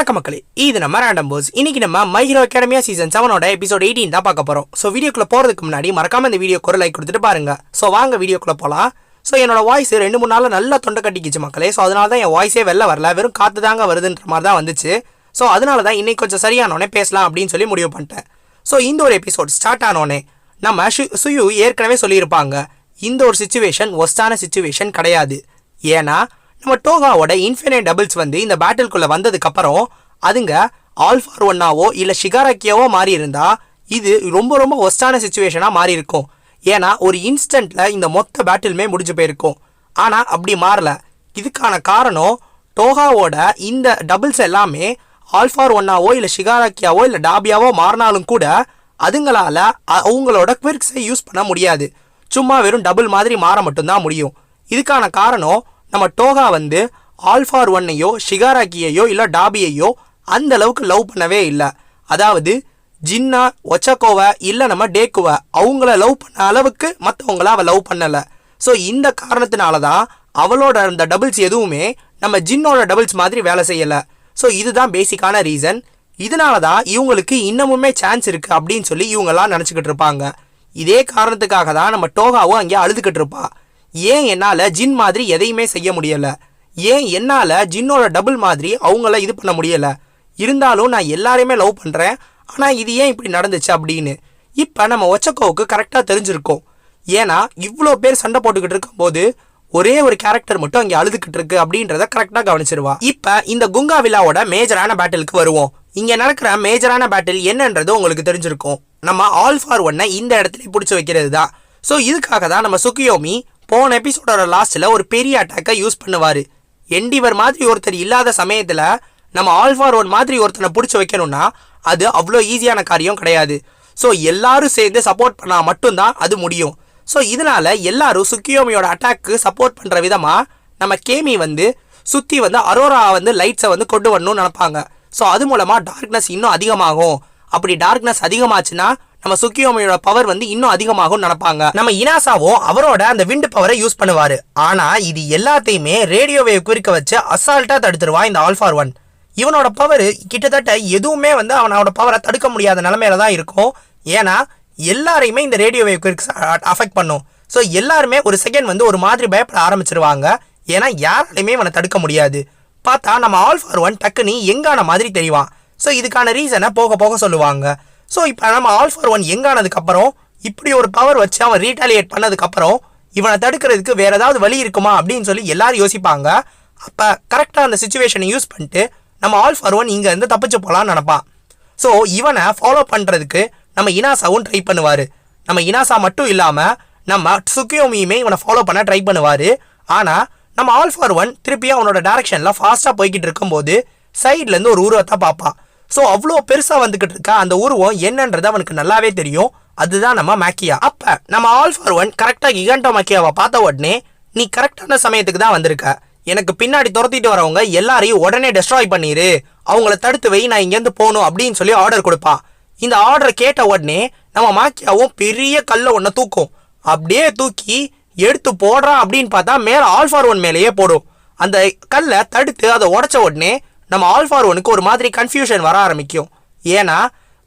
வணக்க மக்களே. இது நம்ம ரேண்டம் போஸ் இன்னைக்கு நம்ம மை ஹீரோ அகாடமியா சீசன் செவனோட எபிசோட் எயிட்டீன் தான் பார்க்க போறோம். ஸோ வீடியோக்குள்ள போறதுக்கு முன்னாடி மறக்காம இந்த வீடியோக்கு ஒரு லைக் கொடுத்துட்டு பாருங்க. ஸோ வாங்க வீடியோக்குள்ள போலாம். ஸோ என்னோட வாய்ஸ் ரெண்டு மூணு நாள் நல்லா தொண்டை கட்டிக்கிச்சு மக்களே. ஸோ அதனால தான் என் வாய்ஸே வெளில வரல. வெறும் காத்து தாங்க வருதுன்ற மாதிரி தான் வந்துச்சு. ஸோ அதனால தான் இன்னைக்கு கொஞ்சம் சரியானோடனே பேசலாம் அப்படின்னு சொல்லி முடிவு பண்ணிட்டேன். ஸோ இந்த ஒரு எபிசோட் ஸ்டார்ட் ஆனோடனே நம்ம சுயு ஏற்கனவே சொல்லியிருப்பாங்க. இந்த ஒரு சுச்சுவேஷன் ஒஸ்டான சுச்சுவேஷன் கிடையாது. ஏன்னா நம்ம டோகாவோட இன்ஃபினைட் டபுள்ஸ் வந்து இந்த பேட்டில்குள்ளே வந்ததுக்கப்புறம் அதுங்க ஆல் ஃபார் ஒன்னாவோ இல்லை ஷிகாராக்கியாவோ மாறி இருந்தால் இது ரொம்ப ரொம்ப ஒஸ்டான சுச்சுவேஷனாக மாறி இருக்கும் ஏன்னா ஒரு இன்ஸ்டண்ட்டில் இந்த மொத்த பேட்டிலுமே முடிஞ்சு போயிருக்கும். ஆனால் அப்படி மாறல. இதுக்கான காரணம் டோகாவோட இந்த டபுள்ஸ் எல்லாமே ஆல்ஃபார் ஒன்னாவோ இல்லை ஷிகாராக்கியாவோ இல்லை டாபியாவோ மாறினாலும் கூட அதுங்களால அவங்களோட குவிர்க்ஸை யூஸ் பண்ண முடியாது. சும்மா வெறும் டபுள் மாதிரி மாற மட்டும்தான் முடியும். இதுக்கான காரணம் நம்ம டோகா வந்து ஆல்ஃபார் ஒன்னையோ ஷிகாராக்கியையோ இல்லை டாபியையோ அந்த அளவுக்கு லவ் பண்ணவே இல்லை. அதாவது ஜின்னா ஒச்சக்கோவை இல்லை நம்ம டேக்குவை அவங்கள லவ் பண்ண அளவுக்கு மற்றவங்கள அவள் லவ் பண்ணலை. ஸோ இந்த காரணத்தினால தான் அவளோட அந்த டபுள்ஸ் எதுவுமே நம்ம ஜின்னோட டபுள்ஸ் மாதிரி வேலை செய்யலை. ஸோ இதுதான் பேசிக்கான ரீசன் இதனால தான் இவங்களுக்கு இன்னமுமே சான்ஸ் இருக்குது அப்படின்னு சொல்லி இவங்கெல்லாம் நினச்சிக்கிட்டு இருப்பாங்க. இதே காரணத்துக்காக தான் நம்ம டோகாவும் அங்கே அழுதுகிட்டு இருப்பா. ஏன் என்னால் ஜின் மாதிரி எதையுமே செய்ய முடியலை? ஏன் என்னால் ஜின்னோட டபுள் மாதிரி அவங்கள இது பண்ண முடியலை? இருந்தாலும் நான் எல்லாரையுமே லவ் பண்ணுறேன் ஆனால் இது ஏன் இப்படி நடந்துச்சு அப்படின்னு? இப்போ நம்ம ஒச்சக்கோவுக்கு கரெக்டாக தெரிஞ்சிருக்கோம். ஏன்னா இவ்வளோ பேர் சண்டை போட்டுக்கிட்டு இருக்கும்போது ஒரே ஒரு கேரக்டர் மட்டும் அங்கே அழுதுகிட்டு இருக்கு அப்படின்றத கரெக்டாக கவனிச்சிருவா. இப்போ இந்த குங்கா விழாவோட மேஜரான பேட்டிலுக்கு வருவோம். இங்கே நடக்கிற மேஜரான பேட்டில் என்னன்றது உங்களுக்கு தெரிஞ்சிருக்கும். நம்ம ஆல் ஃபார் ஒன்னை இந்த இடத்துல பிடிச்சி வைக்கிறது தான் ஸோ இதுக்காக தான் நம்ம சுக்கியோமி போன எபிசோடோட லாஸ்ட்டில் ஒரு பெரிய அட்டாக்கை யூஸ் பண்ணுவார். எண்டிவர் மாதிரி ஒருத்தர் இல்லாத சமயத்தில் நம்ம ஆல்ஃபா ஃபார் ஒன் மாதிரி ஒருத்தனை பிடிச்சி வைக்கணும்னா அது அவ்வளோ ஈஸியான காரியம் கிடையாது. ஸோ எல்லாரும் சேர்ந்து சப்போர்ட் பண்ணால் மட்டும்தான் அது முடியும். ஸோ இதனால எல்லாரும் சுக்கியோமியோட அட்டாக்கு சப்போர்ட் பண்ணுற விதமாக நம்ம கேமி வந்து சுற்றி வந்து அரோரா வந்து லைட்ஸை வந்து கொண்டு வரணும்னு நினப்பாங்க. ஸோ அது மூலமாக டார்க்னஸ் இன்னும் அதிகமாகும். அப்படி டார்க்னஸ் அதிகமாச்சுன்னா நம்ம சுக்கியோமியோட பவர் வந்து இன்னும் அதிகமாகும் நினைப்பாங்க. நம்ம இனாசாவும் அவரோட அந்த விண்டு பவரை யூஸ் பண்ணுவாரு. ஆனா இது எல்லாத்தையுமே ரேடியோவே குறிக்க வச்சு அசால்ட்டா தடுத்துருவான் இந்த ஆல்ஃபார் ஒன் இவனோட பவர் கிட்டத்தட்ட எதுவுமே வந்து அவனோட பவரை தடுக்க முடியாத நிலைமையில தான் இருக்கும். ஏன்னா எல்லாரையுமே இந்த ரேடியோ வேவ் அஃபெக்ட் பண்ணும். ஸோ எல்லாருமே ஒரு செகண்ட் வந்து ஒரு மாதிரி பயப்பட ஆரம்பிச்சிருவாங்க. ஏன்னா யாராலையுமே இவனை தடுக்க முடியாது. பார்த்தா நம்ம ஆல் ஃபார் ஒன் டக்குன்னு எங்கான மாதிரி தெரிவான். ஸோ இதுக்கான ரீசனை போக போக சொல்லுவாங்க. ஸோ இப்போ நம்ம ஆல் ஃபார் ஒன் எங்கானதுக்கப்புறம் இப்படி ஒரு பவர் வச்சு அவன் ரீட்டாலியேட் பண்ணதுக்கப்புறம் இவனை தடுக்கிறதுக்கு வேறு ஏதாவது வழி இருக்குமா அப்படின்னு சொல்லி எல்லாரும் யோசிப்பாங்க. அப்போ கரெக்டாக அந்த சுச்சுவேஷனை யூஸ் பண்ணிட்டு நம்ம ஆல் ஃபார் ஒன் இங்கேருந்து தப்பிச்சு போகலான்னு நினப்பான். ஸோ இவனை ஃபாலோ பண்ணுறதுக்கு நம்ம இனாசாவும் ட்ரை பண்ணுவார். நம்ம இனாசா மட்டும் இல்லாமல் நம்ம சுக்கியோமியுமே இவனை ஃபாலோ பண்ண ட்ரை பண்ணுவார். ஆனால் நம்ம ஆல் ஃபார் ஒன் திருப்பியும் அவனோட டேரெக்ஷனில் ஃபாஸ்ட்டாக போய்கிட்டு இருக்கும்போது சைட்லேருந்து ஒரு உருவத்தை பார்ப்பான். ஸோ அவ்வளோ பெருசாக வந்துக்கிட்டு இருக்க? அந்த உருவம் என்னன்றது அவனுக்கு நல்லாவே தெரியும். அதுதான் நம்ம மேக்கியா அப்போ நம்ம ஆல் ஃபார் ஒன் கரெக்டாக கிகாண்டோ மேக்கியாவை பார்த்த உடனே நீ கரெக்டான சமயத்துக்கு தான் வந்திருக்க. எனக்கு பின்னாடி துரத்திட்டு வரவங்க எல்லாரையும் உடனே டெஸ்ட்ராய் பண்ணிடு அவங்கள தடுத்து வை நான் இங்கேருந்து போகணும் அப்படின்னு சொல்லி ஆர்டர் கொடுப்பான் இந்த ஆர்டரை கேட்ட உடனே நம்ம மாக்கியாவும் பெரிய கல்லை ஒன்றை தூக்கும். அப்படியே தூக்கி எடுத்து போடுறான் அப்படின்னு பார்த்தா மேலே ஆல்ஃபார் ஒன் மேலேயே போடும். அந்த கல்லை தடுத்து அதை உடச்ச உடனே நம்ம ஆல்ஃபார் ஒனுக்கு ஒரு மாதிரி கன்ஃபியூஷன் வர ஆரம்பிக்கும். ஏன்னா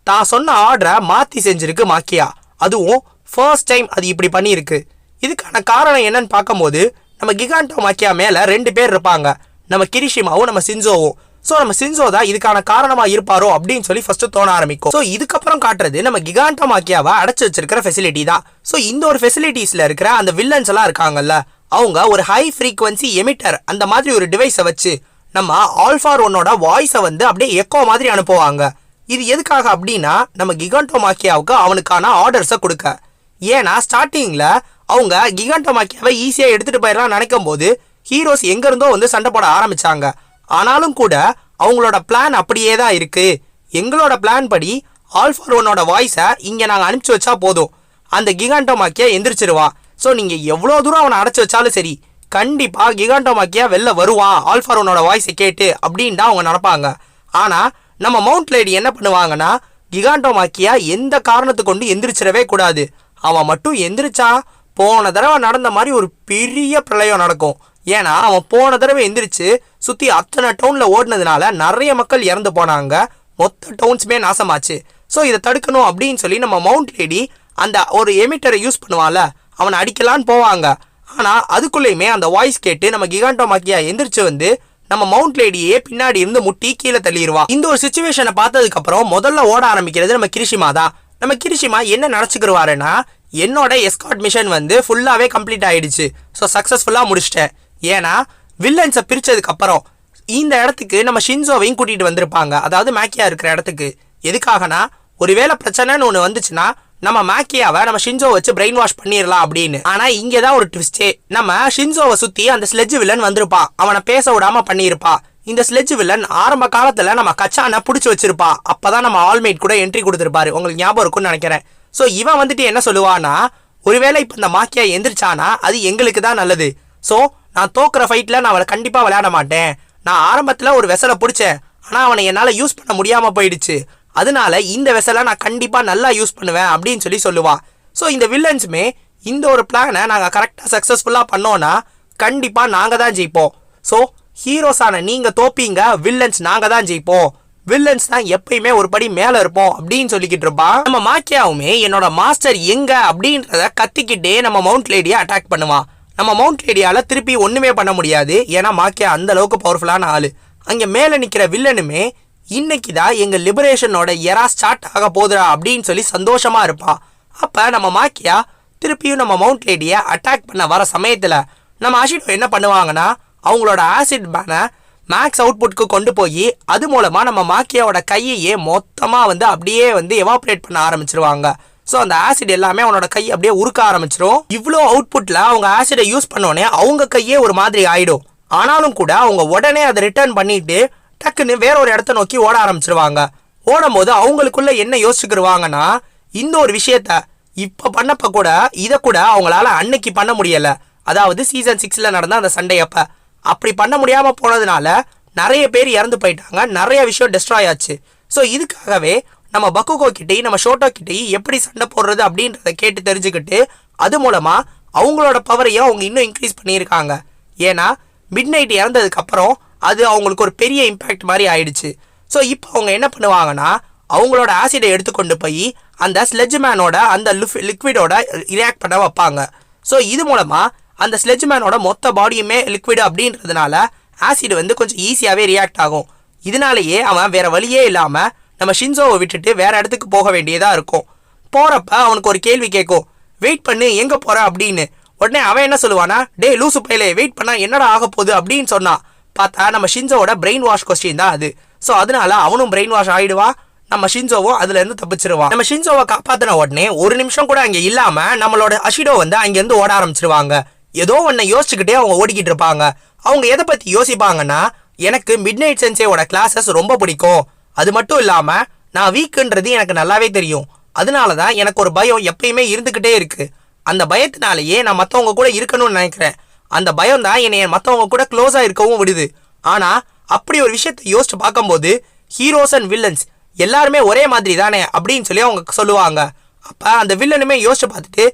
தான் சொன்ன ஆர்டரை மாற்றி செஞ்சிருக்கு மாக்கியா. அதுவும் ஃபர்ஸ்ட் டைம் அது இப்படி பண்ணியிருக்கு. இதுக்கான காரணம் என்னன்னு பார்க்கும்போது நம்ம கிகாண்டோ மாக்கியா மேலே ரெண்டு பேர் இருப்பாங்க. நம்ம கிரிஷிமாவும் நம்ம சின்சோவும். ஸோ நம்ம சின்சோ தான் இதுக்கான காரணமாக இருப்பாரோ அப்படின்னு சொல்லி ஃபஸ்ட்டு தோண ஆரம்பிக்கும். ஸோ இதுக்கப்புறம் காட்டுறது நம்ம கிகாண்டோ மாக்கியாவை அடைச்சி வச்சிருக்கிற ஃபெசிலிட்டி தான். ஸோ இந்த ஒரு ஃபெசிலிட்டிஸில் இருக்கிற அந்த வில்லன்ஸ் எல்லாம் இருக்காங்கல்ல அவங்க ஒரு ஹை ஃப்ரீக்வன்சி எமிட்டர் அந்த மாதிரி ஒரு டிவைஸை வச்சு நம்ம ஆல்ஃபார் ஒன்னோட வாய்ஸை வந்து அப்படியே எக்கோ மாதிரி அனுப்புவாங்க. இது எதுக்காக அப்படின்னா நம்ம கிகாண்டோ மாக்கியாவுக்கு அவனுக்கான ஆர்டர்ஸை கொடுக்க. ஏன்னா ஸ்டார்டிங்கில் அவங்க கிகாண்டோமாக்கியாவை ஈஸியாக எடுத்துகிட்டு போயிடலாம் நினைக்கும் போது ஹீரோஸ் எங்கேருந்தோ வந்து சண்டை போட ஆரம்பித்தாங்க ஆனாலும் கூட அவங்களோட பிளான் அப்படியே தான் இருக்குது எங்களோட பிளான் படி ஆல்ஃபார் ஒன்னோட வாய்ஸை இங்கே நாங்கள் அனுப்பிச்சி வச்சா போதும். அந்த கிகாண்டோமாக்கியா எந்திரிச்சிருவான் ஸோ நீங்கள் எவ்வளோ தூரம் அவனை அடைச்சி வச்சாலும் சரி கண்டிப்பா கிகாண்டோமாக்கியா வெளில வருவான் ஆல்ஃபாரோனோட வாய்ஸை கேட்டு அப்படின்னு தான் அவங்க நடப்பாங்க ஆனா நம்ம மவுண்ட் லேடி என்ன பண்ணுவாங்கன்னா கிகாண்டோமாக்கியா எந்த காரணத்தை கொண்டு எந்திரிச்சிடவே கூடாது. அவன் மட்டும் எந்திரிச்சா போன தடவை நடந்த மாதிரி ஒரு பெரிய பிரளயம் நடக்கும். ஏன்னா அவன் போன தடவை எந்திரிச்சு சுற்றி அத்தனை டவுனில் ஓடினதுனால நிறைய மக்கள் இறந்து போனாங்க. மொத்த டவுன்ஸுமே நாசமாச்சு. ஸோ இதை தடுக்கணும் அப்படின்னு சொல்லி நம்ம மவுண்ட் லேடி அந்த ஒரு எமிட்டரை யூஸ் பண்ணுவான்ல அவனை அடிக்கலான்னு போவாங்க. ஆனால் அதுக்குள்ளேயுமே அந்த வாய்ஸ் கேட்டு நம்ம கிகாண்டோ மாக்கியா எந்திரிச்சு வந்து நம்ம மவுண்ட் லேடியே பின்னாடி இருந்து முட்டி கீழே தள்ளிடுவா இந்த ஒரு சுச்சுவேஷனை பார்த்ததுக்கு அப்புறம் முதல்ல ஓட ஆரம்பிக்கிறது நம்ம கிரிஷிமா தான். நம்ம கிரிஷிமா என்ன நினச்சிக்கிருவாருன்னா என்னோட எஸ்காட் மிஷன் வந்து ஃபுல்லாகவே கம்ப்ளீட் ஆகிடுச்சு ஸோ சக்ஸஸ்ஃபுல்லாக முடிச்சிட்டேன். ஏன்னா வில்லன்ஸை பிரித்ததுக்கப்புறம் இந்த இடத்துக்கு நம்ம ஷின்சோவையும் கூட்டிகிட்டு வந்திருப்பாங்க. அதாவது மேக்கியா இருக்கிற இடத்துக்கு. எதுக்காகனா ஒருவேளை பிரச்சனைன்னு ஒன்று வந்துச்சுன்னா நம்ம மேக்கியாவை நம்ம ஷின்சோ வச்சு பிரெயின் வாஷ் பண்ணிடலாம் அப்படின்னு. ஆனா இங்கே தான் ஒரு ட்விஸ்டே நம்ம ஷின்சோவை சுத்தி அந்த ஸ்லெட்ஜ் வில்லன் வந்திருப்பான் அவனை பேச விடாம பண்ணியிருப்பா. இந்த ஸ்லெட்ஜ் வில்லன் ஆரம்ப காலத்துல நம்ம கச்சானை பிடிச்சி வச்சிருப்பா. அப்பதான் நம்ம ஆல்மேட் கூட என்ட்ரி கொடுத்துருப்பாரு. உங்களுக்கு ஞாபகம் இருக்கும்னு நினைக்கிறேன். ஸோ இவன் வந்துட்டு என்ன சொல்லுவானா ஒருவேளை இப்போ இந்த மாக்கியா எந்திரிச்சானா அது எங்களுக்கு தான் நல்லது. ஸோ நான் தோக்குற ஃபைட்டில் நான் அவளை கண்டிப்பாக விளையாட மாட்டேன். நான் ஆரம்பத்தில் ஒரு வெசலை பிடிச்சேன். ஆனால் அவனை என்னால் யூஸ் பண்ண முடியாமல் போயிடுச்சு. அதனால இந்த வெசலை நான் கண்டிப்பாக நல்லா யூஸ் பண்ணுவேன் அப்படின்னு சொல்லி சொல்லுவா. ஸோ இந்த வில்லன்ஸுமே இந்த ஒரு பிளானை நாங்கள் கரெக்டாக சக்ஸஸ்ஃபுல்லாக பண்ணோன்னா கண்டிப்பாக நாங்கள் தான் ஜெயிப்போம். ஸோ ஹீரோஸான நீங்கள் தோப்பீங்க வில்லன்ஸ் நாங்கள் தான் ஜெயிப்போம். வில்லன்ஸ் தான் எப்பயுமே ஒரு படி மேல இருப்போம் அப்படின்னு சொல்லிக்கிட்டு இருப்பான் நம்ம மாக்கியாவுமே என்னோட மாஸ்டர் எங்க அப்படின்றத கத்திக்கிட்டே நம்ம மவுண்ட் லேடியை அட்டாக் பண்ணுவான் நம்ம மவுண்ட் லேடியால திருப்பி ஒண்ணுமே பண்ண முடியாது. ஏன்னா மாக்கியா அந்த அளவுக்கு பவர்ஃபுல்லான ஆளு. அங்க மேல நிக்கிற வில்லனுமே இன்னைக்கு தான் எங்கள் லிபரேஷனோட எரா ஸ்டார்ட் ஆக போதுடா அப்படின்னு சொல்லி சந்தோஷமாக இருப்பா. அப்போ நம்ம மாக்கியா திருப்பியும் நம்ம மவுண்ட் லேடியை அட்டாக் பண்ண வர சமயத்தில் நம்ம அஷிடோ என்ன பண்ணுவாங்கன்னா அவங்களோட ஆசிட் பேனை மேக்ஸ் அவுட்புட்க்கு கொண்டு போய் அது மூலமாக நம்ம மாக்கியாவோட கையையே மொத்தமாக வந்து அப்படியே வந்து எவாப்ரேட் பண்ண ஆரம்பிச்சிருவாங்க. ஸோ அந்த ஆசிட் எல்லாமே அவனோட கை அப்படியே உருக்க ஆரம்பிச்சிரும். இவ்வளோ அவுட்புட்டில் அவங்க ஆசிடை யூஸ் பண்ணோடனே அவங்க கையே ஒரு மாதிரி ஆயிடும். ஆனாலும் கூட அவங்க உடனே அதை ரிட்டர்ன் பண்ணிட்டு டக்குன்னு வேற ஒரு இடத்த நோக்கி ஓட ஆரம்பிச்சிருவாங்க. ஓடும்போது அவங்களுக்குள்ள என்ன யோசிச்சுக்கிடுவாங்கன்னா இந்த ஒரு விஷயத்த இப்போ பண்ணப்ப கூட இதை கூட அவங்களால அன்னைக்கு பண்ண முடியல. அதாவது சீசன் சிக்ஸில் நடந்த அந்த சண்டை அப்போ அப்படி பண்ண முடியாமல் போனதுனால நிறைய பேர் இறந்து போயிட்டாங்க. நிறைய விஷயம் டெஸ்ட்ராய் ஆச்சு. ஸோ இதுக்காகவே நம்ம பக்குகோ கிட்டேயும் நம்ம ஷோட்டோ கிட்டேயும் எப்படி சண்டை போடுறது அப்படின்றத கேட்டு தெரிஞ்சுக்கிட்டு அது மூலமாக அவங்களோட பவரையும் அவங்க இன்னும் இன்க்ரீஸ் பண்ணியிருக்காங்க. ஏன்னா மிட் நைட் இறந்ததுக்கப்புறம் அது அவங்களுக்கு ஒரு பெரிய இம்பேக்ட் மாதிரி ஆயிடுச்சு. ஸோ இப்போ அவங்க என்ன பண்ணுவாங்கன்னா அவங்களோட ஆசிடை எடுத்துக்கொண்டு போய் அந்த ஸ்லெட்ஜ் மேனோட அந்த லிக்விடோட ரியாக்ட் பண்ண வைப்பாங்க. ஸோ இது மூலமாக அந்த ஸ்லெட்ஜ் மேனோட மொத்த பாடியுமே லிக்விடு அப்படின்றதுனால ஆசிட் வந்து கொஞ்சம் ஈஸியாகவே ரியாக்ட் ஆகும். இதனாலேயே அவன் வேற வழியே இல்லாமல் நம்ம ஷின்சோவை விட்டுட்டு வேற இடத்துக்கு போக வேண்டியதாக இருக்கும். போகிறப்ப அவனுக்கு ஒரு கேள்வி கேட்கும். வெயிட் பண்ணு எங்கே போகிற அப்படின்னு. உடனே அவன் என்ன சொல்லுவானா டே லூசு பையலே வெயிட் பண்ணால் என்னடா ஆக போகுது? அப்படின்னு சொன்னான். பார்த்தா நம்ம ஷின்சோவோட பிரெயின் வாஷ் கொஸ்டின் தான் அது. ஸோ அதனால அவனும் பிரெயின் வாஷ் ஆகிடுவா நம்ம ஷின்சோவோ அதுல இருந்து தப்பிச்சிருவான் நம்ம ஷின்சோவை காப்பாத்தின உடனே ஒரு நிமிஷம் கூட அங்கே இல்லாம நம்மளோட அஷிடோ வந்து அங்கேருந்து ஓட ஆரம்பிச்சிருவாங்க. ஏதோ ஒன்றை யோசிச்சுக்கிட்டே அவங்க ஓடிக்கிட்டு இருப்பாங்க. அவங்க எதை பற்றி யோசிப்பாங்கன்னா எனக்கு மிட் நைட் சென்சேவோட கிளாஸஸ் ரொம்ப பிடிக்கும். அது மட்டும் இல்லாமல் நான் வீக்குன்றது எனக்கு நல்லாவே தெரியும். அதனால தான் எனக்கு ஒரு பயம் எப்பயுமே இருந்துக்கிட்டே இருக்குது அந்த பயத்தினாலேயே நான் மற்றவங்க கூட இருக்கணும்னு நினைக்கிறேன். அந்த பயம் தான் என்னைய மற்றவங்க கூட க்ளோஸாக இருக்கவும் விடுது. ஆனால் அப்படி ஒரு விஷயத்தை யோசிச்சு பார்க்கும்போது ஹீரோஸ் அண்ட் வில்லன்ஸ் எல்லாருமே ஒரே மாதிரி தானே அப்படின்னு சொல்லி அவங்க சொல்லுவாங்க. அப்போ அந்த வில்லனுமே யோசிச்சு பார்த்துட்டு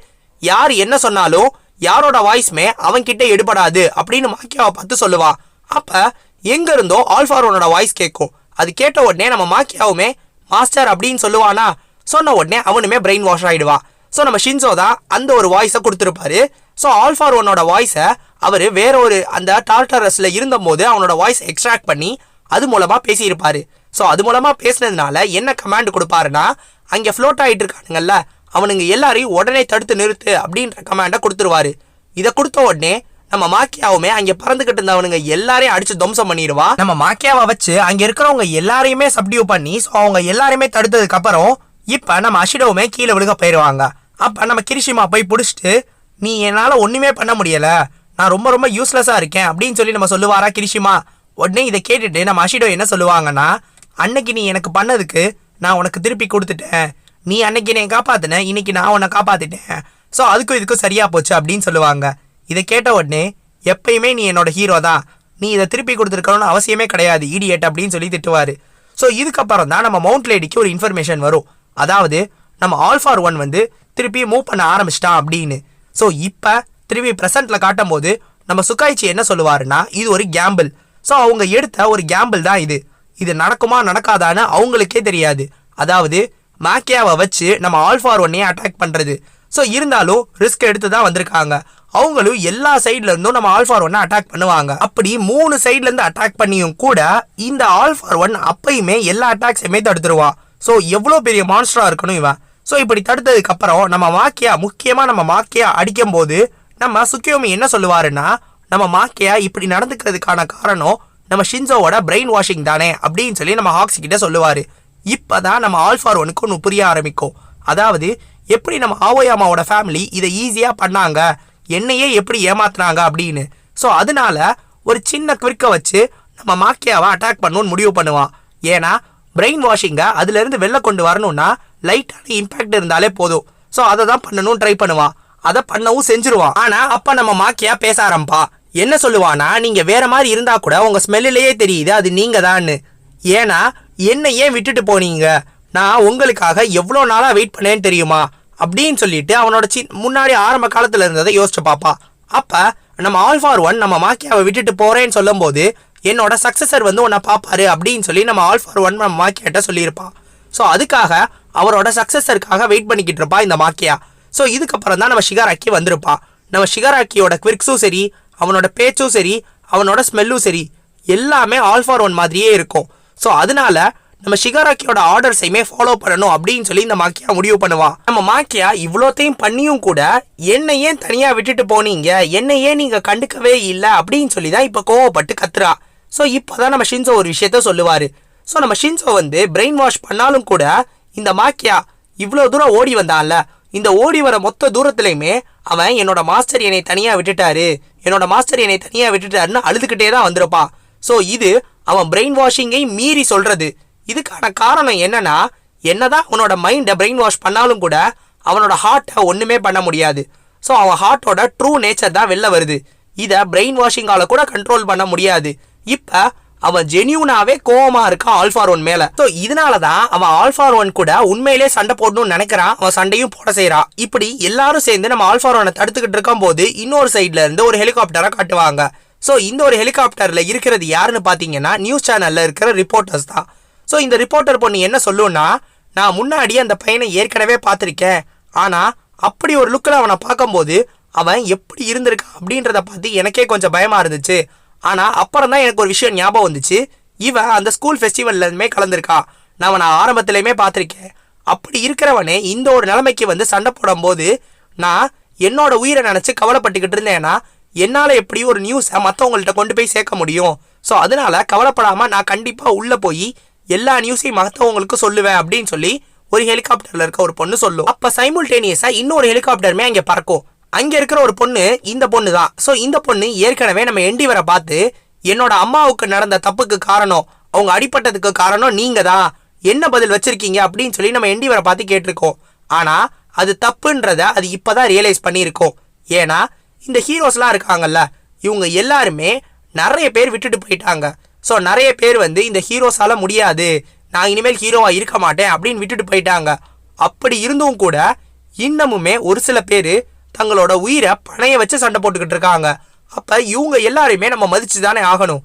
யார் என்ன சொன்னாலும் யாரோட வாய்ஸ்மே அவன்கிட்ட எடுபடாது அப்படின்னு மாக்கியாவை பார்த்து சொல்லுவான் அப்போ எங்கேருந்தோ ஆல்ஃபாரோனோட வாய்ஸ் கேட்கும் அது கேட்ட உடனே நம்ம மாக்கியாவுமே மாஸ்டர் அப்படின்னு சொல்லுவானா? சொன்ன உடனே அவனுமே பிரெயின் வாஷ் ஆகிடுவான் ஸோ நம்ம ஷின்சோ தான் அந்த ஒரு வாய்ஸை கொடுத்துருப்பாரு. ஸோ ஆல்ஃபார் ஒன்னோட வாய்ஸை அவர் வேற ஒரு அந்த டார்டரஸ்ல இருந்தபோது அவனோட வாய்ஸ் எக்ஸ்ட்ராக்ட் பண்ணி அது மூலமாக பேசியிருப்பார். ஸோ அது மூலமாக பேசினதுனால என்ன கமாண்ட் கொடுப்பாருன்னா அங்கே ஃப்ளோட் ஆகிட்டு இருக்கானுங்கல்ல அவனுங்க எல்லாரையும் உடனே தடுத்து நிறுத்து அப்படின்ற கமாண்டை கொடுத்துருவாரு. இதை கொடுத்த உடனே நம்ம மாக்கியாவுமே அங்க பறந்துகிட்டு இருந்தவனுங்க எல்லாரையும் அடிச்சு துவம்சம் பண்ணிடுவா நம்ம மாக்கியாவை வச்சு அங்க இருக்கிறவங்க எல்லாரையுமே சப்டியூ பண்ணி ஸோ அவங்க எல்லாரையுமே தடுத்ததுக்கு அப்புறம் இப்ப நம்ம அஷிடவுமே கீழே விழுக போயிடுவாங்க அப்ப நம்ம கிரிஷிமா போய் பிடிச்சிட்டு நீ என்னால ஒண்ணுமே பண்ண முடியல. நான் ரொம்ப ரொம்ப யூஸ்லெஸ்ஸாக இருக்கேன் அப்படின்னு சொல்லி நம்ம சொல்லுவாரா கிரிஷிமா? உடனே இதை கேட்டுட்டு நம்ம அஷிடோ என்ன சொல்லுவாங்கன்னா அன்னைக்கு நீ எனக்கு பண்ணதுக்கு நான் உனக்கு திருப்பி கொடுத்துட்டேன். நீ அன்னைக்கு என்னை காப்பாத்தின இன்னைக்கு நான் உன்னை காப்பாத்திட்டேன். ஸோ அதுக்கும் இதுக்கும் சரியாக போச்சு அப்படின்னு சொல்லுவாங்க. இதை கேட்ட உடனே எப்பயுமே நீ என்னோட ஹீரோ தான். நீ இதை திருப்பி கொடுத்துருக்கணும்னு அவசியமே கிடையாது ஈடியட் அப்படின்னு சொல்லி திட்டுவார். ஸோ இதுக்கப்புறம் தான் நம்ம மவுண்ட் லேடிக்கு ஒரு இன்ஃபர்மேஷன் வரும். அதாவது நம்ம ஆல்ஃபார் ஒன் வந்து திருப்பி மூவ் பண்ண ஆரம்பிச்சிட்டான் அப்படின்னு. ஸோ இப்போ திரும்பி ப்ரெசென்ட்ல காட்டும் போது நம்ம சுக்காய்ச்சி என்ன சொல்லுவாருன்னா இது ஒரு கேம்பிள் ஸோ அவங்க எடுத்த ஒரு கேம்பிள் தான் இது. இது நடக்குமா நடக்காதான்னு அவங்களுக்கே தெரியாது. அதாவது மேக்கியாவை வச்சு நம்ம ஆல்ஃபார் ஒன்னையே அட்டாக் பண்ணுறது ஸோ இருந்தாலும் ரிஸ்க் எடுத்து தான் வந்திருக்காங்க. அவங்களும் எல்லா சைட்ல இருந்தும் நம்ம ஆல்ஃபார் ஒன்னை அட்டாக் பண்ணுவாங்க. அப்படி மூணு சைட்ல இருந்து அட்டாக் பண்ணியும் கூட இந்த ஆல்ஃபார் ஒன் அப்பயுமே எல்லா அட்டாக்ஸையுமே தடுத்துருவான் ஸோ எவ்வளோ பெரிய மான்ஸ்டராக இருக்கணும் இவன். ஸோ இப்படி தடுத்ததுக்கு அப்புறம் நம்ம மாக்கியா முக்கியமாக நம்ம மாக்கியா அடிக்கும் போது நம்ம சுக்கியோமி என்ன சொல்லுவாருன்னா நம்ம மாக்கியா இப்படி நடந்துக்கிறதுக்கான காரணம் நம்ம ஷின்சோவோட பிரெயின் வாஷிங் தானே அப்படின்னு சொல்லி நம்ம ஹாக்ஸி கிட்ட இப்போ தான் நம்ம ஆல்ஃபார் ஒனுக்கு ஒன்று புரிய ஆரம்பிக்கும். அதாவது எப்படி நம்ம ஆவோயாமாவோட ஃபேமிலி இதை ஈஸியாக பண்ணாங்க? என்னையே எப்படி ஏமாத்துனாங்க அப்படின்னு. ஸோ அதனால ஒரு சின்ன குவிக்க வச்சு நம்ம மாக்கியாவை அட்டாக் பண்ணணும்னு முடிவு பண்ணுவான். ஏன்னா பிரெயின் வாஷிங்கை அதுலேருந்து வெளில கொண்டு வரணும்னா லைட்டான இம்பேக்ட் இருந்தாலே போதும். ஸோ அதை தான் பண்ணணும்னு ட்ரை பண்ணுவான். அதை பண்ணவும் செஞ்சிருவான். ஆனா அப்ப நம்ம மாக்கியா பேச ஆரம்பா என்ன சொல்லுவானா நீங்க வேற மாதிரி இருந்தா கூட உங்க ஸ்மெல்லிலேயே தெரியுது அது நீங்க தான்னு ஏன்னா என்னை ஏன் விட்டுட்டு போனீங்க? நான் உங்களுக்காக எவ்வளோ நாளாக வெயிட் பண்ணேன்னு தெரியுமா? அப்படின்னு சொல்லிட்டு அவனோட சி முன்னாடி ஆரம்ப காலத்தில் இருந்ததை யோசிச்சு பாப்பா. அப்போ நம்ம ஆல்ஃபார் ஒன் நம்ம மாக்கியாவை விட்டுட்டு போறேன்னு சொல்லும்போது என்னோட சக்சஸர் வந்து உன்னை பார்ப்பாரு அப்படின்னு சொல்லி நம்ம ஆல்ஃபார் ஒன் நம்ம மாக்கியாட்ட சொல்லியிருப்பான் ஸோ அதுக்காக அவரோட சக்சஸருக்காக வெயிட் பண்ணிக்கிட்டு இருப்பா இந்த மாக்கியா. ஸோ இதுக்கப்புறம் தான் நம்ம ஷிகாராக்கி வந்திருப்பான் நம்ம ஷிகாராக்கியோட குவிக்ஸும் சரி அவனோட பேச்சும் சரி அவனோட ஸ்மெல்லும் சரி எல்லாமே ஆல்ஃபார் ஒன் மாதிரியே இருக்கும். ஸோ அதனால நம்ம ஷிகாராக்கியோட ஆர்டர்ஸையுமே ஃபாலோ பண்ணணும் அப்படின்னு சொல்லி இந்த மாக்கியா முடிவு பண்ணுவான் நம்ம மாக்கியா இவ்வளோத்தையும் பண்ணியும் கூட என்னை ஏன் தனியாக விட்டுட்டு போனீங்க என்னை ஏன் நீங்கள் கண்டுக்கவே இல்லை அப்படின்னு சொல்லி தான் இப்போ கோவப்பட்டு கத்துறா. ஸோ இப்போ தான் நம்ம ஷின்சோ ஒரு விஷயத்த சொல்லுவார். ஸோ நம்ம ஷின்சோ வந்து பிரெயின் வாஷ் பண்ணாலும் கூட இந்த மாக்கியா இவ்வளோ தூரம் ஓடி வந்தான்ல இந்த ஓடி வர மொத்த தூரத்துலையுமே அவன் என்னோட மாஸ்டர் என்னை தனியாக விட்டுட்டாரு. என்னோட மாஸ்டர் என்னை தனியாக விட்டுட்டாருன்னு அழுதுகிட்டே தான் வந்திருப்பான் ஸோ இது அவன் பிரெயின் வாஷிங்கை மீறி சொல்றது. இதுக்கான காரணம் என்னன்னா என்னதான் அவனோட மைண்டை பிரெயின் வாஷ் பண்ணாலும் கூட அவனோட ஹார்ட்டை ஒன்றுமே பண்ண முடியாது. ஸோ அவன் ஹார்ட்டோட ட்ரூ நேச்சர் தான் வெளில வருது. இதை பிரெயின் வாஷிங்கால கூட கண்ட்ரோல் பண்ண முடியாது. இப்போ அவன் ஜெனியூனாவே கோவமா இருக்கான் ஆல்ஃபார் ஒன் மேல. ஸோ இதனால தான் அவன் ஆல்ஃபார் ஒன் கூட உண்மையிலே சண்டை போடணும்னு நினைக்கிறான். அவன் சண்டையும் போட செய்யறான் இப்படி எல்லாரும் சேர்ந்து நம்ம ஆல்ஃபார் ஒனை தடுத்துக்கிட்டு இருக்கும் போது இன்னொரு சைட்ல இருந்து ஒரு ஹெலிகாப்டரை காட்டுவாங்க. ஸோ இந்த ஒரு ஹெலிகாப்டர்ல இருக்கிறது யாருன்னு பார்த்தீங்கன்னா நியூஸ் சேனல்ல இருக்கிற ரிப்போர்ட்டர்ஸ் தான். ஸோ இந்த ரிப்போர்ட்டர் பொண்ணு என்ன சொல்லுன்னா நான் முன்னாடி அந்த பையனை ஏற்கனவே பார்த்துருக்கேன். ஆனா அப்படி ஒரு லுக்கில் அவனை பார்க்கும்போது அவன் எப்படி இருந்திருக்கான்? அப்படின்றத பார்த்து எனக்கே கொஞ்சம் பயமா இருந்துச்சு. ஆனால் அப்புறம் தான் எனக்கு ஒரு விஷயம் ஞாபகம் வந்துச்சு. இவன் அந்த ஸ்கூல் ஃபெஸ்டிவல்லுமே கலந்துருக்கான் நான் அவனை ஆரம்பத்துலேயுமே பார்த்துருக்கேன். அப்படி இருக்கிறவனே இந்த ஒரு நிலைமைக்கு வந்து சண்டை போடும்போது நான் என்னோட உயிரை நினச்சி கவலைப்பட்டுக்கிட்டு இருந்தேன்னா என்னால் எப்படி ஒரு நியூஸை மற்றவங்கள்ட்ட கொண்டு போய் சேர்க்க முடியும்? ஸோ அதனால் கவலைப்படாமல் நான் கண்டிப்பாக உள்ளே போய் எல்லா நியூஸையும் மற்றவங்களுக்கு சொல்லுவேன் அப்படின்னு சொல்லி ஒரு ஹெலிகாப்டரில் இருக்க ஒரு பொண்ணு சொல்லும். அப்போ சைமுல்டேனியஸாக இன்னொரு ஹெலிகாப்டருமே அங்கே பறக்கும். அங்க இருக்கிற ஒரு பொண்ணு இந்த பொண்ணு தான் ஸோ இந்த பொண்ணு ஏற்கனவே நம்ம எண்டிவரை பார்த்து என்னோட அம்மாவுக்கு நடந்த தப்புக்கு காரணம் அவங்க அடிப்பட்டதுக்கு காரணம் நீங்க தான் என்ன பதில் வச்சிருக்கீங்க அப்படின்னு சொல்லி நம்ம எண்டிவரை பார்த்து கேட்டிருக்கோம். ஆனா அது தப்புன்றத அது இப்பதான் ரியலைஸ் பண்ணியிருக்கோம். ஏன்னா இந்த ஹீரோஸ்லாம் இருக்காங்கல்ல இவங்க எல்லாருமே நிறைய பேர் விட்டுட்டு போயிட்டாங்க. ஸோ நிறைய பேர் வந்து இந்த ஹீரோஸால முடியாது. நான் இனிமேல் ஹீரோவாக இருக்க மாட்டேன் அப்படின்னு விட்டுட்டு போயிட்டாங்க. அப்படி இருந்தும் கூட இன்னமுமே ஒரு சில பேர் தங்களோட உயிரை பணைய வச்சு சண்டை போட்டுக்கிட்டு இருக்காங்க. அப்போ இவங்க எல்லாரையுமே நம்ம மதிச்சு தானே ஆகணும்.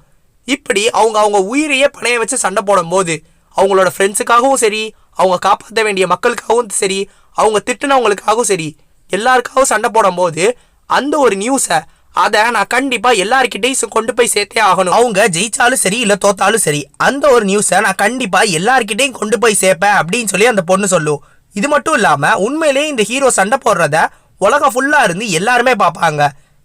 இப்படி அவங்க அவங்க உயிரையே பணைய வச்சு சண்டை போடும்போது அவங்களோட ஃப்ரெண்ட்ஸுக்காகவும் சரி அவங்க காப்பாற்ற வேண்டிய மக்களுக்காகவும் சரி அவங்க திட்டுனவங்களுக்காகவும் சரி எல்லாருக்காகவும் சண்டை போடும்போது அந்த ஒரு நியூஸை அதை நான் கண்டிப்பாக எல்லாருக்கிட்டையும் கொண்டு போய் சேர்த்தே ஆகணும். அவங்க ஜெயிச்சாலும் சரி இல்லை தோத்தாலும் சரி அந்த ஒரு நியூஸை நான் கண்டிப்பாக எல்லாருக்கிட்டையும் கொண்டு போய் சேர்ப்பேன் அப்படின்னு சொல்லி அந்த பொண்ணு சொல்லும். இது மட்டும் இல்லாமல் உண்மையிலேயே இந்த ஹீரோ சண்டை போடுறத உலகம் ஃபுல்லாக இருந்து எல்லாருமே பார்ப்பாங்க.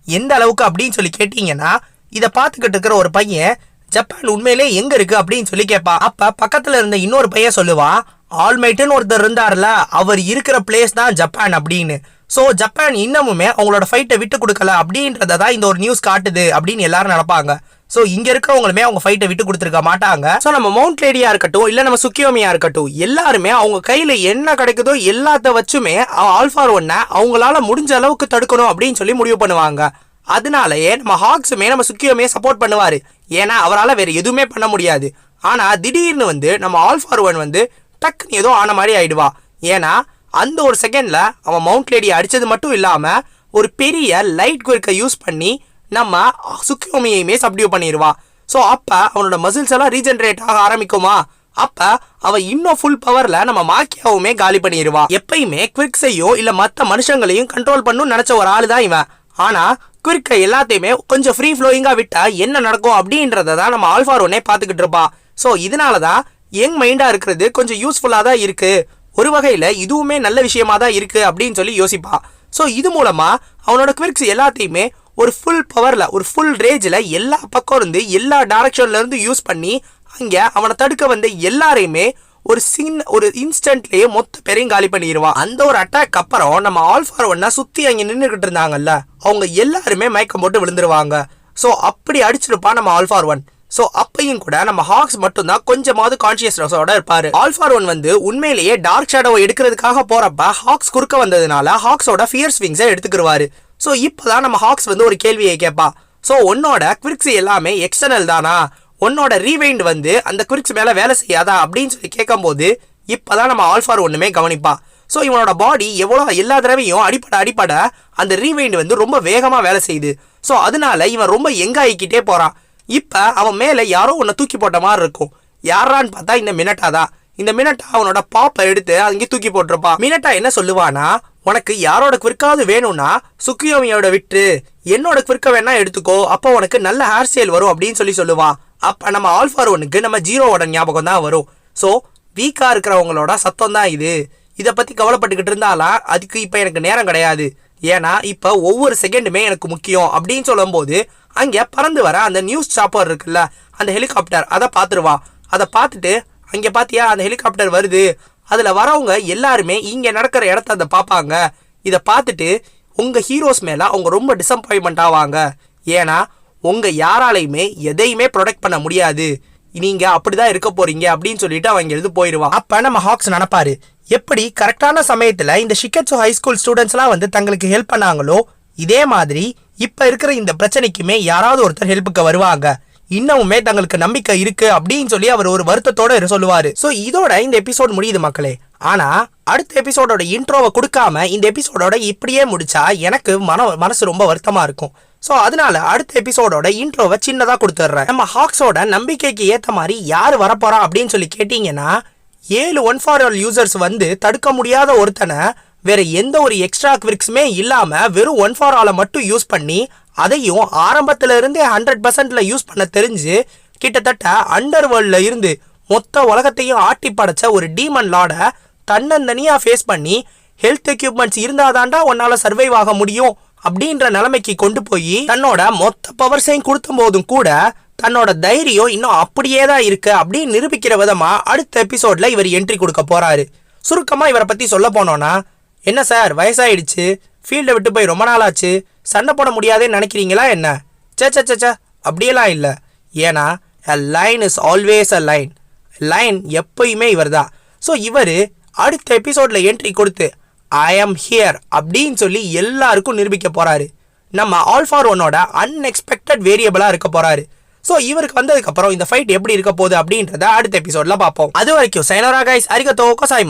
எந்த அளவுக்கு அப்படின்னு சொல்லி கேட்டிங்கன்னா இதை பார்த்துக்கிட்டு இருக்கிற ஒரு பையன் ஜப்பான் உண்மையிலே எங்கே இருக்குது அப்படின்னு சொல்லி கேட்பா. அப்போ பக்கத்தில் இருந்த இன்னொரு பையன் சொல்லுவான் ஆல்மைட்டுன்னு ஒருத்தர் இருந்தார்ல அவர் இருக்கிற பிளேஸ் தான் ஜப்பான் அப்படின்னு. ஸோ ஜப்பான் இன்னமுமே அவங்களோட ஃபைட்டை விட்டு கொடுக்கல அப்படின்றத தான் இந்த ஒரு நியூஸ் காட்டுது அப்படின்னு எல்லாரும் நினப்பாங்க. ஸோ இங்க இருக்கிறவங்களுமே அவங்க ஃபைட்டை விட்டு கொடுத்துருக்க மாட்டாங்க. ஸோ நம்ம மவுண்ட் லேடியா இருக்கட்டும் இல்லை நம்ம சுக்கியோமியா இருக்கட்டும் எல்லாருமே அவங்க கையில என்ன கிடைக்குதோ எல்லாத்த வச்சுமே ஆல்ஃபார் ஒன்ன அவங்களால முடிஞ்ச அளவுக்கு தடுக்கணும் அப்படின்னு சொல்லி முடிவு பண்ணுவாங்க. அதனாலயே நம்ம ஹாக்ஸுமே நம்ம சுக்கியோமே சப்போர்ட் பண்ணுவாரு. ஏன்னா அவரால் வேற எதுவுமே பண்ண முடியாது. ஆனா திடீர்னு வந்து நம்ம ஆல்ஃபார் ஒன் வந்து டக்குன்னு ஏதோ ஆன மாதிரி ஆயிடுவா. ஏன்னா அந்த ஒரு செகண்டில் அவன் மவுண்ட் லேடியை அடித்தது மட்டும் இல்லாமல் ஒரு பெரிய லைட் குறுக்க யூஸ் பண்ணி நம்ம சுக்கியோமியையுமே சப்டியூ பண்ணிடுவான் ஸோ அப்போ அவனோட மசில்ஸ் எல்லாம் ரீஜென்ரேட் ஆக ஆரம்பிக்குமா? அப்போ அவன் இன்னும் ஃபுல் பவரில் நம்ம மாக்கியாவுமே காலி பண்ணிடுவான் எப்பயுமே குவிக்ஸையோ இல்லை மற்ற மனுஷங்களையும் கண்ட்ரோல் பண்ணணும்னு நினச்ச ஒரு ஆள் தான் இவன் ஆனால் குவிக்கை எல்லாத்தையுமே கொஞ்சம் ஃப்ரீ ஃப்ளோயிங்காக விட்டால் என்ன நடக்கும் அப்படின்றத தான் நம்ம ஆல்ஃபார் ஒன்னே பார்த்துக்கிட்டு இருப்பான் ஸோ இதனால தான் யங் மைண்டாக இருக்கிறது கொஞ்சம் யூஸ்ஃபுல்லாக தான் இருக்குது ஒரு வகையில் இதுவுமே நல்ல விஷயமா தான் இருக்குது அப்படின்னு சொல்லி யோசிப்பா. ஸோ இது மூலமாக அவனோட குவிக்ஸ் எல்லாத்தையுமே ஒரு ஃபுல் பவரில் ஒரு ஃபுல் ரேஜில் எல்லா பக்கம் இருந்து எல்லா டைரக்ஷன்லேருந்து யூஸ் பண்ணி அங்கே அவனை தடுக்க வந்த எல்லாரையுமே ஒரு சின்ன ஒரு இன்ஸ்டன்ட்லேயே மொத்த பேரையும் காலி பண்ணிடுவான் அந்த ஒரு அட்டாக் அப்புறம் நம்ம ஆல்ஃபார் ஒன்னா சுற்றி அங்கே நின்றுக்கிட்டு இருந்தாங்கல்ல அவங்க எல்லாருமே மயக்கம் போட்டு விழுந்துருவாங்க. ஸோ அப்படி அடிச்சிருப்பான் நம்ம ஆல்ஃபார் ஒன் ஸோ அப்பையும் கூட நம்ம ஹாக்ஸ் மட்டும்தான் கொஞ்சமாவது கான்சியஸ்னஸோட இருப்பாரு. ஆல்ஃபார் ஒன் வந்து உண்மையிலேயே டார்க் ஷேடோவை எடுக்கிறதுக்காக போறப்ப ஹாக்ஸ் குறுக்க வந்ததுனால ஹாக்ஸோட ஃபியர்ஸ் விங்ஸை எடுத்துக்கிருவாரு. ஸோ இப்போதான் நம்ம ஹாக்ஸ் வந்து ஒரு கேள்வியை கேட்பா ஸோ உன்னோட குவிக்ஸ் எல்லாமே எக்ஸ்டர்னல் தானா? உன்னோட ரீவைண்ட் வந்து அந்த குவிக்ஸ் மேல வேலை செய்யாதா? அப்படின்னு சொல்லி கேட்கும்போது இப்போதான் நம்ம ஆல்ஃபார் ஒன்றுமே கவனிப்பா. ஸோ இவனோட பாடி எவ்வளோ எல்லா தடவையும் அடிப்பட அடிப்பட அந்த ரீவைண்ட் வந்து ரொம்ப வேகமாக வேலை செய்யுது. ஸோ அதனால இவன் ரொம்ப எங்காயிக்கிட்டே போகிறான் இப்போ அவன் மேலே யாரோ உன்னை தூக்கி போட்ட மாதிரி இருக்கும். யாரான்னு பார்த்தா இந்த மினட்டா தான் இந்த மினட்டா அவனோட பாப்பை எடுத்து அங்கே தூக்கி போட்டிருப்பான். மினட்டா என்ன சொல்லுவானா உனக்கு யாரோட குவிர்க்காவது வேணும்னா சுக்கியோமியோட விட்டு. என்னோட குவிர்க்க வேணா எடுத்துக்கோ. அப்போ உனக்கு நல்ல ஹேர் ஸ்டைல் வரும் அப்படின்னு சொல்லி சொல்லுவான். அப்போ நம்ம ஆல்ஃபார் ஒனுக்கு நம்ம ஜீரோவோட ஞாபகம் தான் வரும். ஸோ வீக்காக இருக்கிறவங்களோட சத்தம் தான் இது. இதை பற்றி கவலைப்பட்டுக்கிட்டு இருந்தாலாம் அதுக்கு இப்போ எனக்கு நேரம் கிடையாது. ஏன்னா இப்போ ஒவ்வொரு செகண்டுமே எனக்கு முக்கியம் அப்படின்னு சொல்லும்போது அங்கே பறந்து வர அந்த நியூஸ் சாப்பர் இருக்குல்ல அந்த ஹெலிகாப்டர் அதை பார்த்துருவா. அதை பார்த்துட்டு அங்கே பார்த்தியா அந்த ஹெலிகாப்டர் வருது. அதில் வரவங்க எல்லாருமே இங்கே நடக்கிற இடத்த அதை பார்ப்பாங்க. இதை பார்த்துட்டு உங்கள் ஹீரோஸ் மேலே அவங்க ரொம்ப டிசப்பாயின்மெண்ட் ஆவாங்க. ஏன்னா உங்கள் யாராலையுமே எதையுமே ப்ரொடெக்ட் பண்ண முடியாது. நீங்க அப்படிதான் இருக்க போகிறீங்க அப்படின்னு சொல்லிட்டு அவங்க எழுது போயிடுவான் அப்போ நம்ம ஹாக்ஸ் நினைப்பாரு எப்படி கரெக்டான சமயத்தில் இந்த ஷிக்கட்சோ ஹை ஸ்கூல் ஸ்டூடெண்ட்ஸ்லாம் வந்து தங்களுக்கு ஹெல்ப் பண்ணாங்களோ இதே மாதிரி இப்போ இருக்கிற இந்த பிரச்சனைக்குமே யாராவது ஒருத்தர் ஹெல்ப்புக்கு வருவாங்க. இன்னமுமே தங்களுக்கு நம்பிக்கை இருக்கு அப்படின்னு சொல்லி அவர் ஒரு வருத்தத்தோட சொல்லுவாரு. ஸோ இதோட இந்த எபிசோட் முடியுது மக்களே. ஆனா அடுத்த எபிசோடோட இன்ட்ரோவை கொடுக்காம இந்த எபிசோடோட இப்படியே முடிச்சா எனக்கு மன மனசு ரொம்ப வருத்தமா இருக்கும். ஸோ அதனால அடுத்த எபிசோடோட இன்ட்ரோவை சின்னதா கொடுத்துட்றேன் நம்ம ஹாக்ஸோட நம்பிக்கைக்கு ஏத்த மாதிரி யார் வரப்போறா அப்படின்னு சொல்லி கேட்டீங்கன்னா ஏழு ஒன் ஃபார் ஆல் யூசர்ஸ் வந்து தடுக்க முடியாத ஒருத்தனை வேற எந்த ஒரு எக்ஸ்ட்ரா குவிக்ஸுமே இல்லாமல் வெறும் ஒன் ஃபார் ஆலை மட்டும் யூஸ் பண்ணி அதையும் ஆரம்பத்திலிருந்தே ஹண்ட்ரட் பர்சன்டில் யூஸ் பண்ண தெரிஞ்சு கிட்டத்தட்ட அண்டர் வேர்ல்டில் இருந்து மொத்த உலகத்தையும் ஆட்டி படைச்ச ஒரு டீமன் லார்டை தன்னந்தனியாக ஃபேஸ் பண்ணி ஹெல்த் எக்யூப்மெண்ட்ஸ் இருந்தாதாண்டா உன்னால் சர்வைவ் ஆக முடியும் அப்படின்ற நிலைமைக்கு கொண்டு போய் தன்னோட மொத்த பவர்ஸையும் கொடுத்த போதும் கூட தன்னோட தைரியம் இன்னும் அப்படியே தான் இருக்கு அப்படின்னு நிரூபிக்கிற விதமாக அடுத்த எபிசோடில் இவர் என்ட்ரி கொடுக்க போகிறாரு சுருக்கமாக இவரை பற்றி சொல்ல போனோன்னா என்ன சார் வயசாயிடுச்சு? ஃபீல்டை விட்டு போய் ரொம்ப நாள் ஆச்சு சண்டை போட முடியாதேன்னு நினைக்கிறீங்களா என்ன? சே சே சே, அப்படியெல்லாம் இல்லை. ஏன்னா a line is always a line line எப்பயுமே இவர் தான் ஸோ இவர் அடுத்த எபிசோடில் என்ட்ரி கொடுத்து ஐ ஆம் ஹியர் அப்படின்னு சொல்லி எல்லாருக்கும் நிரூபிக்க போகிறாரு நம்ம ஆல்ஃபார் ஒன்னோட அன்எக்ஸ்பெக்டட் வேரியபிளாக இருக்க போகிறாரு ஸோ இவருக்கு வந்ததுக்கப்புறம் இந்த ஃபைட் எப்படி இருக்க போகுது அப்படின்றத அடுத்த எபிசோடில் பார்ப்போம். அது வரைக்கும் சைனோரா கைஸ் அரிகத்தோ கோசாய்மஸ்